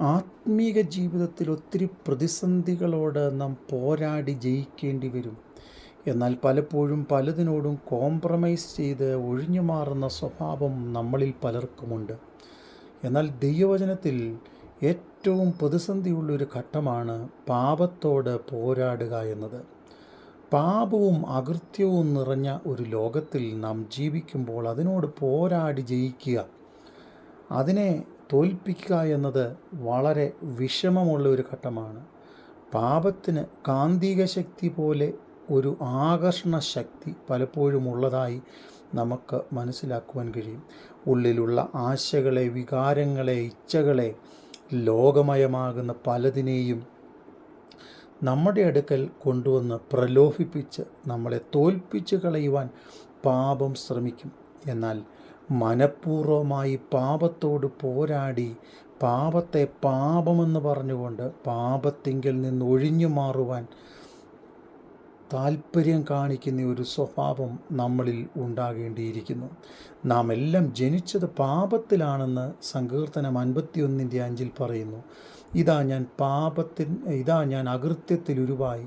ആത്മീക ജീവിതത്തിൽ ഒത്തിരി പ്രതിസന്ധികളോട് നാം പോരാടി ജയിക്കേണ്ടി വരും. എന്നാൽ പലപ്പോഴും പലതിനോടും കോംപ്രമൈസ് ചെയ്ത് ഒഴിഞ്ഞു മാറുന്ന സ്വഭാവം നമ്മളിൽ പലർക്കുമുണ്ട്. എന്നാൽ ദൈവവചനത്തിൽ ഏറ്റവും പ്രതിസന്ധിയുള്ളൊരു ഘട്ടമാണ് പാപത്തോട് പോരാടുക എന്നത്. പാപവും അകൃത്യവും നിറഞ്ഞ ഒരു ലോകത്തിൽ നാം ജീവിക്കുമ്പോൾ അതിനോട് പോരാടി ജയിക്കുക. അതിനെ തോൽപ്പിക്കുക എന്നത് വളരെ വിഷമമുള്ള ഒരു ഘട്ടമാണ്. പാപത്തിന് കാന്തിക ശക്തി പോലെ ഒരു ആകർഷണ ശക്തി പലപ്പോഴും ഉള്ളതായി നമുക്ക് മനസ്സിലാക്കുവാൻ കഴിയും. ഉള്ളിലുള്ള ആശകളെ വികാരങ്ങളെ ഇച്ഛകളെ ലോകമയമാകുന്ന പലതിനെയും നമ്മുടെ അടുക്കൽ കൊണ്ടുവന്ന് പ്രലോഭിപ്പിച്ച് നമ്മളെ തോൽപ്പിച്ച് കളയുവാൻ പാപം ശ്രമിക്കും. എന്നാൽ മനഃപൂർവമായി പാപത്തോട് പോരാടി പാപത്തെ പാപമെന്ന് പറഞ്ഞുകൊണ്ട് പാപത്തിങ്കിൽ നിന്ന് ഒഴിഞ്ഞു മാറുവാൻ താല്പര്യം കാണിക്കുന്ന ഒരു സ്വഭാവം നമ്മളിൽ ഉണ്ടാകേണ്ടിയിരിക്കുന്നു. നാം എല്ലാം ജനിച്ചത് പാപത്തിലാണെന്ന് സങ്കീർത്തനം അൻപത്തിയൊന്നിന്റെ അഞ്ചിൽ പറയുന്നു. ഇതാ ഞാൻ പാപത്തിൽ ഇതാ ഞാൻ അകൃത്യത്തിൽ ഉരുവായി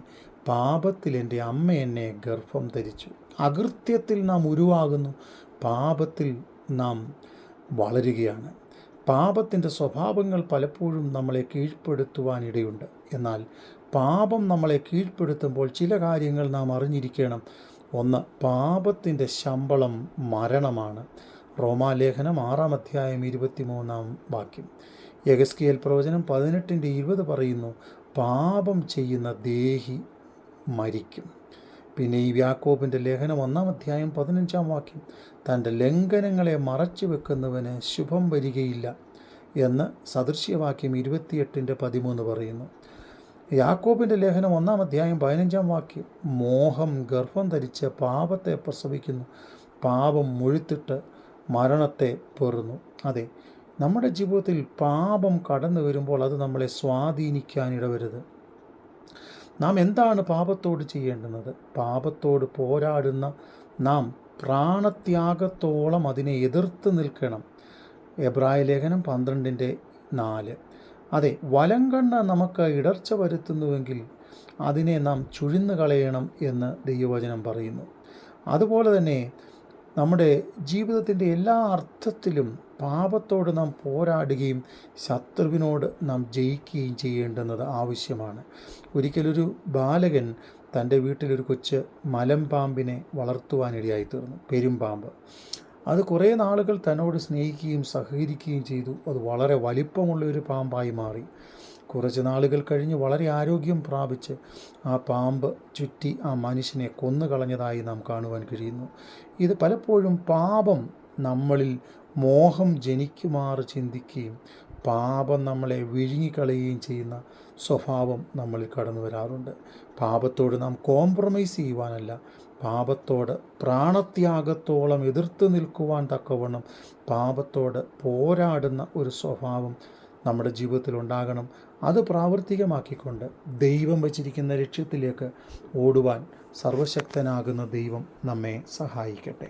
പാപത്തിൽ എന്റെ അമ്മ എന്നെ ഗർഭം ധരിച്ചു. അകൃത്യത്തിൽ നാം ഉരുവാകുന്നു. പാപത്തിൽ നാം വളരുകയാണ്. പാപത്തിന്റെ സ്വഭാവങ്ങൾ പലപ്പോഴും നമ്മളെ കീഴ്പ്പെടുത്തുവാനിടയുണ്ട്. എന്നാൽ പാപം നമ്മളെ കീഴ്പ്പെടുത്തുമ്പോൾ ചില കാര്യങ്ങൾ നാം അറിഞ്ഞിരിക്കണം. ഒന്ന് പാപത്തിന്റെ ശമ്പളം മരണമാണ്. റോമാലേഖനം ആറാം അധ്യായം ഇരുപത്തിമൂന്നാം വാക്യം. യഗസ്കിയൽ പ്രവചനം പതിനെട്ടിന്റെ ഇരുപത് പറയുന്നു പാപം ചെയ്യുന്ന ദേഹി മരിക്കും. പിന്നെ ഈ വ്യാക്കോബിന്റെ ലേഖനം ഒന്നാം അധ്യായം പതിനഞ്ചാം വാക്യം തന്റെ ലംഘനങ്ങളെ മറച്ചു വെക്കുന്നവന് ശുഭം വരികയില്ല എന്ന് സദൃശ്യവാക്യം ഇരുപത്തിയെട്ടിന്റെ പതിമൂന്ന് പറയുന്നു. യാക്കോബിന്റെ ലേഖനം ഒന്നാം അധ്യായം പതിനഞ്ചാം വാക്യം മോഹം ഗർഭം ധരിച്ച് പാപത്തെ പ്രസവിക്കുന്നു. പാപം മുഴുത്തിട്ട് മരണത്തെ പെറുന്നു. അതെ നമ്മുടെ ജീവിതത്തിൽ പാപം കടന്നു വരുമ്പോൾ അത് നമ്മളെ സ്വാധീനിക്കാനിടവരുത് നാം എന്താണ് പാപത്തോട് ചെയ്യേണ്ടുന്നത്? പാപത്തോട് പോരാടുന്ന നാം പ്രാണത്യാഗത്തോളം അതിനെ എതിർത്ത് നിൽക്കണം. എബ്രായ ലേഖനം പന്ത്രണ്ടിന്റെ നാല്. അതെ വലം കണ്ണ് നമുക്ക് ഇടർച്ച വരുത്തുന്നുവെങ്കിൽ അതിനെ നാം ചുഴിന്നു കളയണം എന്ന് ദൈവവചനം പറയുന്നു. അതുപോലെ തന്നെ നമ്മുടെ ജീവിതത്തിന്റെ എല്ലാ അർത്ഥത്തിലും പാപത്തോട് നാം പോരാടുകയും ശത്രുവിനോട് നാം ജയിക്കുകയും ചെയ്യേണ്ടുന്നത് ആവശ്യമാണ്. ഒരിക്കലൊരു ബാലകൻ തന്റെ വീട്ടിലൊരു കൊച്ച് മലമ്പാമ്പിനെ വളർത്തുവാനിടയായി തീർന്നു പെരുമ്പാമ്പ് അത് കുറേ നാളുകൾ തന്നോട് സ്നേഹിക്കുകയും സഹകരിക്കുകയും ചെയ്തു. അത് വളരെ വലിപ്പമുള്ള ഒരു പാമ്പായി മാറി. കുറച്ച് നാളുകൾ കഴിഞ്ഞ് വളരെ ആരോഗ്യം പ്രാപിച്ച് ആ പാമ്പ് ചുറ്റി ആ മനുഷ്യനെ കൊന്നുകളഞ്ഞതായി നാം കാണുവാൻ കഴിയുന്നു. ഇത് പലപ്പോഴും പാപം നമ്മളിൽ മോഹം ജനിക്കുമാറ് ചിന്തിക്കുകയും പാപം നമ്മളെ വിഴുങ്ങിക്കളയുകയും ചെയ്യുന്ന സ്വഭാവം നമ്മളിൽ കടന്നു വരാറുണ്ട്. പാപത്തോട് നാം കോംപ്രമൈസ് ചെയ്യുവാനല്ല പാപത്തോട് പ്രാണത്യാഗത്തോളം എതിർത്ത് നിൽക്കുവാൻ തക്കവണ്ണം പാപത്തോട് പോരാടുന്ന ഒരു സ്വഭാവം നമ്മുടെ ജീവിതത്തിൽ ഉണ്ടാകണം അത് പ്രാവർത്തികമാക്കിക്കൊണ്ട് ദൈവം വച്ചിരിക്കുന്ന ലക്ഷ്യത്തിലേക്ക് ഓടുവാൻ സർവശക്തനാകുന്ന ദൈവം നമ്മെ സഹായിക്കട്ടെ.